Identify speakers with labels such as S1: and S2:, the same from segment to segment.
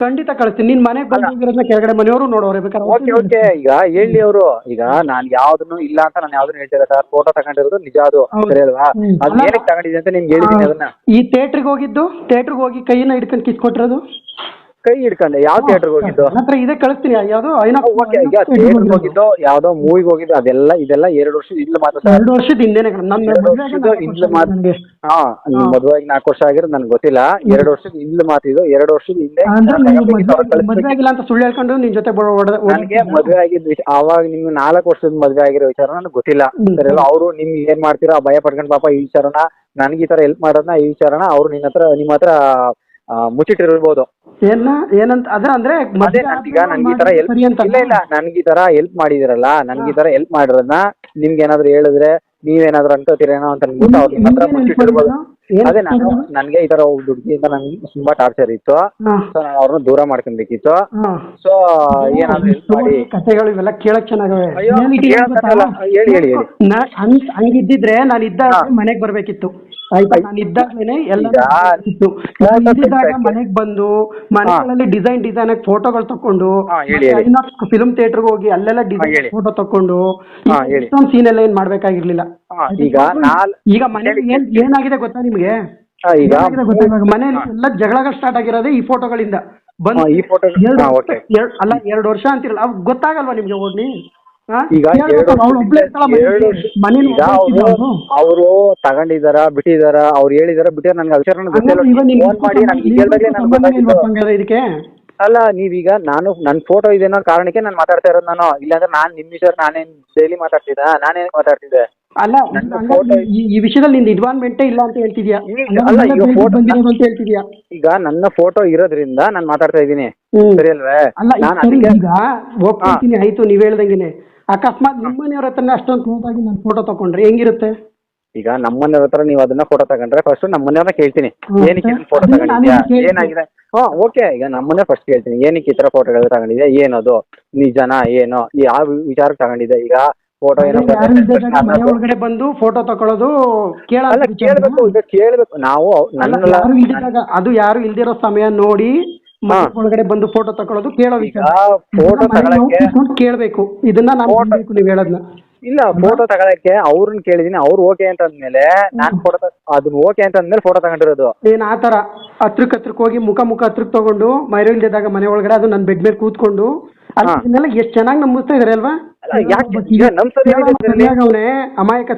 S1: ಖಂಡಿತ ಕಳಿಸ್ತೀನಿ. ನಿನ್ ಮನೆಗೆ ಬಂದಿರೋದನ್ನ ಕೆಳಗಡೆ ಮನೆಯವರು ನೋಡೋರೆ ಬೇಕಾದ್ರೆ
S2: ಓಕೆ ಓಕೆ ಈಗ ಹೇಳಿ ಅವರು. ಈಗ ನಾನ್ ಯಾವ್ದನ್ನು ಇಲ್ಲ ಅಂತ ನಾನು ಯಾವ್ದನ್ನು ಹೇಳ್ತಿಲ್ಲ ಸರ್. ಫೋಟೋ ತಗೊಂಡಿರೋದು ನಿಜ ಅದು.
S1: ಸರಿಯಲ್ವಾ
S2: ಸರಿ ಅಲ್ವಾ?
S1: ಹ್ಮ್.
S2: ಅದು ಏನಕ್ಕೆ ತಗೊಂಡಿದ್ದೆ ಅಂತ ನಿಮ್ಗೆ ಹೇಳಿದೀನಿ ಅದನ್ನ.
S1: ಈ ಥಿಯೇಟ್ರಿಗೆ ಹೋಗಿದ್ದು ಥಿಯೇಟ್ರಿಗೆ ಹೋಗಿ ಕೈನ ಹಿಡ್ಕೊಂಡು ಕಿಸ್ಕೊಟ್ಟಿರೋದು?
S2: ಕೈ ಹಿಡ್ಕೊಂಡೆ ಯಾವ ಥಿಯೇಟರ್ಗೆ ಹೋಗಿದ್ದು?
S1: ಹತ್ರ ಇದೇ ಕಳಿಸ್ತೀನಿ ಯಾವುದು
S2: ಓಕೆ ಈಗ ಥಿಯೇಟರ್ಗೆ ಹೋಗಿದ್ದು ಯಾವ್ದೋ ಮೂವಿಗೆ ಹೋಗಿದ್ದು ಅದೆಲ್ಲ ಇದೆಲ್ಲ ಎರಡು ವರ್ಷ ಇಲ್ಲ ಮಾತ್ರ ಸರ್.
S1: ಎರಡು ವರ್ಷದ ಹಿಂದೆನೆ
S2: ಎರಡು ವರ್ಷದ
S1: ವರ್ಷ
S2: ಮಾತು. ಹಾ ನಿಮ್ ಮದುವೆಗೆ ನಾಲ್ಕು ವರ್ಷ ಆಗಿರೋದು ನನ್ಗೆ ಗೊತ್ತಿಲ್ಲ. ಎರಡು ವರ್ಷದ ಮಾತ್ರ ಮಾತಿದ್ದು ಎರಡು ವರ್ಷದ ಹಿಂದೆ
S1: ಮದ್ವೆ ಆಗಿಲ್ಲ ಅಂತ ಸುಳ್ಳು ಹೇಳ್ಕೊಂಡು ನಿನ್ ಜೊತೆ
S2: ನನಗೆ ಮದುವೆ ಆಗಿದ್ದ ಅವಾಗ ಆವಾಗ ನಿಮ್ಗೆ ನಾಲ್ಕು ವರ್ಷದ ಮದುವೆ ಆಗಿರೋ ವಿಚಾರ ನನಗೆ ಗೊತ್ತಿಲ್ಲ. ಸರಿಲ್ಲ ಅವರು ನಿಮ್ಗೆ ಏನ್ ಮಾಡ್ತೀರಾ ಭಯ ಪಡ್ಕೊಂಡ್ ಪಾಪ ಈ ವಿಚಾರನ ನನಗೆ ಈ ತರ ಹೆಲ್ಪ್ ಮಾಡೋದ್ನ ಈ ವಿಚಾರನ ಅವ್ರು ನಿನ್ನ ಹತ್ರ ನಿಮ್ಮ ಹತ್ರ ಮುಚ್ಚಿಟ್ಟಿರ್ಬೋದು.
S1: ಏನ ಏನಂತ ಅದ ಅಂದ್ರೆ
S2: ಅದೇ ನನ್ಗೀಗ ನನ್ಗೆ ಈ ತರ ಹೆಲ್ಪ್
S1: ಸರಿ ಅಂತ
S2: ಇಲ್ಲ ಇಲ್ಲ ನನ್ಗೆ ಈ ತರ ಹೆಲ್ಪ್ ಮಾಡಿದಿರಲ್ಲ ನನ್ಗೆ ಈ ತರ ಹೆಲ್ಪ್ ಮಾಡಿರೋದನ್ನ ನಿಮ್ಗೆ ಏನಾದ್ರು ಹೇಳಿದ್ರೆ ನೀವೇನಾದ್ರು ಅನ್ಕೋತೀರೇನೋ ಅಂತ ಅನ್ಬಿಟ್ಟು ಅವ್ರು ನಿಮ್ಮ ಹತ್ರ ಮುಚ್ಚಿಟ್ಟಿರ್ಬೋದು. ಅದೇ ನಾನು ನನ್ಗೆ ಈ ತರ ಒಬ್ಬ ಹುಡುಗಿಯಿಂದ ನನ್ಗೆ ತುಂಬಾ ಟಾರ್ಚರ್ ಇತ್ತು. ಸೊ ನಾನು ಅವ್ರನ್ನ ದೂರ ಮಾಡ್ಕೊಂಡ್ಬೇಕಿತ್ತು ಸೊ ಏನಾದ್ರು ಮಾಡಿ.
S1: ಕಥೆಗಳು ಇವೆಲ್ಲ ಕೇಳಕ್ ಚೆನ್ನಾಗವೆ.
S2: ಅಯ್ಯೋ? ಹೇಳಿ ಹೇಳಿ ಹೇಳಿ.
S1: ಹಂಗಿದ್ದಿದ್ರೆ ನಾನು ಇದ್ದಾಗ ಮನೆಗ್ ಬರ್ಬೇಕಿತ್ತು. ಆಯ್ತಾ? ನಾನು ಇದ್ದಾಗಲೇನೆ ಎಲ್ಲ
S2: ಈಗ ನಾನು
S1: ಇದ್ದಿದ್ದಾಗ. ಮನೆಗ್ ಬಂದು ಮನೆಗಳಲ್ಲಿ ಡಿಸೈನ್ ಡಿಸೈನ್ ಆಗಿ ಫೋಟೋಗಳು ತಕೊಂಡು
S2: ಹಾ, ಹೇಳಿ, ಹೇಳಿ.
S1: ಫಿಲ್ಮ್ ಥಿಯೇಟರ್ಗೆ ಹೋಗಿ ಅಲ್ಲೆಲ್ಲ ಡಿಸೈನ್
S2: ಹೇಳಿ.
S1: ಫೋಟೋ ತಕೊಂಡು
S2: ಹಾ, ಹೇಳಿ.
S1: ಇಷ್ಟೊಂದು ಸೀನ್ ಎಲ್ಲ ಏನ್ ಮಾಡ್ಬೇಕಾಗಿರ್ಲಿಲ್ಲ.
S2: ಹಾ, ಈಗ ನಾಲ್
S1: ಈಗ ಮನೇಲಿ ಏನ್ ಏನಾಗಿದೆ ಗೊತ್ತಾ ನಿಮ್ಗೆ?
S2: ಹಾ, ಈಗ
S1: ಏನಾಗಿದೆ ಗೊತ್ತಾ ಇವಾಗ ಮನೇಲಿ ಎಲ್ಲ ಜಗಳಗಳ ಸ್ಟಾರ್ಟ್ ಆಗಿರೋದೇ ಈ ಫೋಟೋಗಳಿಂದ ಬಂದು
S2: ಹಾ, ಈ ಫೋಟೋ
S1: ಎರಡು
S2: ಹಾ ಓಕೆ
S1: ಎರಡ್- ಅಲ್ಲ ಎರಡು ವರ್ಷ ಅಂತಿರಲ್ಲ ಅವ್ ಗೊತ್ತಾಗಲ್ವಾ ನಿಮ್ಗೆ ಓಡ್ನಿ
S2: ಈಗ ಎರಡು ಎರಡು
S1: ಮನೇಲಿ
S2: ಈಗ ಅವರು ಅವರು ತಗೊಂಡಿದಾರ ಬಿಟ್ಟಿದಾರ ಅವ್ರು ಹೇಳಿದಾರ ಬಿಟ್ಟಿದಾರ ನನ್ಗೆ ವಿಚಾರ ಫೋನ್ ಮಾಡಿ ನನ್ಗೆ ಕೇಳಿದಾಗಲೇ ನನಗೆ ಗೊತ್ತಾಗಿದ್ದು
S1: ಇದಕ್ಕೆ?
S2: ಅಲ್ಲ ನೀವೀಗ ನಾನು ನನ್ನ ಫೋಟೋ ಇದೆ ಅನ್ನೋ ಕಾರಣಕ್ಕೆ ನಾನು ಮಾತಾಡ್ತಾ ಇರೋದು ನಾನು. ಇಲ್ಲಾಂದ್ರೆ ನಾನು ನಿಮ್ ವಿಚಾರ ನಾನೇನ್ ಡೈಲಿ ಮಾತಾಡ್ತಿದ್ದ? ನಾನೇನ್ ಮಾತಾಡ್ತಿದ್ದೆ?
S1: ಅಲ್ಲ ಈ ಈ ವಿಷಯದಲ್ಲಿ ನಿಂದು ಇನ್ವಾಲ್ವ್ಮೆಂಟೇ ಇಲ್ಲ ಅಂತ ಹೇಳ್ತಿದ್ಯಾ?
S2: ಈಗ- ಅಲ್ಲ, ಈಗ
S1: ಬೇಗ
S2: photo-
S1: ಬಂದಿರೋದು ಅಂತ ಹೇಳ್ತಿದ್ಯಾ?
S2: ಈಗ ನನ್ನ ಫೋಟೋ ಇರೋದ್ರಿಂದ ನಾನು ಮಾತಾಡ್ತಾ ಇದ್ದೀನಿ.
S1: ಹ್ಮ್.
S2: ಸರಿ ಅಲ್ವೇ?
S1: ಅಲ್ಲ ಈಗ
S2: ನಾನು
S1: ಸರಿ,
S2: ಅದಕ್ಕೆ
S1: ಈಗ ಒಪ್ಕೊಳ್ತೀನಿ ಆಯ್ತು ನೀವ್ ಹೇಳ್ದಂಗೆನೆ. ಅಕಸ್ಮಾತ್ ನಿಮ್ಮನೆಯವ್ರ ಹತ್ರ ಅಷ್ಟೊಂದು ಕ್ಲೋಸ್ ಆಗಿ ನಾನು ಫೋಟೋ ತಕೊಂಡ್ರೆ ಹೆಂಗಿರುತ್ತೆ?
S2: ಈಗ ನಮ್ಮನೆಯವ್ರ ಹತ್ರ ನೀವು ಅದನ್ನ ಫೋಟೋ ತಗೊಂಡ್ರೆ ಫಸ್ಟ್ ನಮ್ಮನೆಯವ್ರನ್ನ ಕೇಳ್ತೀನಿ.
S1: ಹ್ಮ್.
S2: ಏನಕ್ಕೆ ಫೋಟೋ
S1: ಅದನ್ನ
S2: ತಗೊಂಡಿದ್ಯಾ?
S1: ಕೇಳ್ತೀನಿ.
S2: ಏನಾಗಿದೆ? ಹಾ ಓಕೆ ಈಗ ನಮ್ಮನೆ ಫಸ್ಟ್ ಕೇಳ್ತೀನಿ. ಏನಕ್ಕೆ ಈ ತರ ಫೋಟೋಗಳು ತಗೊಂಡಿದ್ಯಾ? ಏನದು? ನಿಜನಾ ಏನು? ಯಾವ ವಿಚಾರಕ್ಕೆ ತಗೊಂಡಿದ್ದೆ ಈಗ ಫೋಟೋ ಏನೋ
S1: ಒಳಗಡೆ ಬಂದು ಫೋಟೋ ತಕೊಳ್ಳೋದು ಕೇಳ
S2: ಅಲ್ಲ ಕೇಳ್ಬೇಕು ಈಗ ಕೇಳ್ಬೇಕು. ನಾವು ನನ್ನ
S1: ಅದು ಯಾರು ಇಲ್ದಿರೋ ಸಮಯ ನೋಡಿ ಮನೆ ಒಳಗಡೆ ಬಂದು ಫೋಟೋ ತಕೊಳ್ಳೋದು ಕೇಳೋ ವಿಚಾರ.
S2: ಫೋಟೋ ತಗೊಳಕ್ಕೆ
S1: ಕೇಳ್ಬೇಕು. ಇದನ್ನ ನಾನು ಕೇಳ್ಬೇಕು ನೀವು ಹೇಳೋದನ್ನ.
S2: ಇಲ್ಲ ಫೋಟೋ ತಗೊಳಕ್ಕೆ ಅವ್ರನ್ನ ಕೇಳಿದೀನಿ. ಅವ್ರು ಓಕೆ ಅಂತ ಅಂದ್ಮೇಲೆ ನಾನ್ ಫೋಟೋ ಅದನ್ನ ಓಕೆ ಅಂತ ಅಂದ್ಮೇಲೆ ಫೋಟೋ ತಗೊಂಡಿರೋದು.
S1: ಏನ್ ಆತರ ಹತ್ರಕ್ ಹತ್ರಕ್ ಹೋಗಿ ಮುಖ ಮುಖ ಹತ್ರಕ್ ತಗೊಂಡು ಮೈರೋ ಇಲ್ದಿದ್ದಾಗ ಮನೆ ಒಳಗಡೆ ಅದು ನನ್ನ ಬೆಡ್ ಮೇಲೆ ಕೂತ್ಕೊಂಡು ಎಷ್ಟ್ ಇದನ್ನೆಲ್ಲ ಎಷ್ಟು ಚೆನ್ನಾಗಿ ನಂಬಿಸ್ತಾ ಇದಾರೆ ಅಲ್ವಾ?
S2: ಈಗ ನಮ್
S1: ಸದ್ರಲ್ಲಿ ಅಮಾಯಕ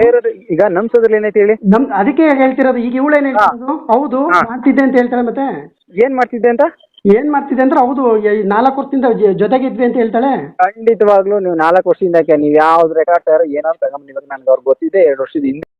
S2: ಏರೋದು ಈಗ ನಮ್ಸೋದ್ರಲ್ಲಿ ಏನೈತೆ ಹೇಳಿ?
S1: ನಮ್ ಅದಕ್ಕೆ ಹೇಳ್ತಿರೋದು ಈಗ ಇವಳೇನ್ ಹೌದು ಮಾಡ್ತಿದ್ದೆ ಅಂತ ಹೇಳ್ತಾಳೆ ಮತ್ತೆ?
S2: ಏನ್ ಮಾಡ್ತಿದ್ದೆ ಅಂತ?
S1: ಏನ್ ಮಾಡ್ತಿದ್ದೆ ಅಂದ್ರೆ ಹೌದು ನಾಲ್ಕು ವರ್ಷದಿಂದ ಜೊತೆಗಿದ್ವಿ ಅಂತ ಹೇಳ್ತಾಳೆ.
S2: ಖಂಡಿತವಾಗ್ಲೂ ನೀವು ನಾಲ್ಕು ವರ್ಷದಿಂದ ನೀವು ಯಾವ್ದು ರೆಕಾರ್ಡ್ ಏನೋ ತಗೊಂಡ್ ಇವಾಗ ನನ್ಗೆ ಅವ್ರಿಗೆ ಗೊತ್ತಿದೆ ಎರಡು ವರ್ಷದ ಹಿಂದೆ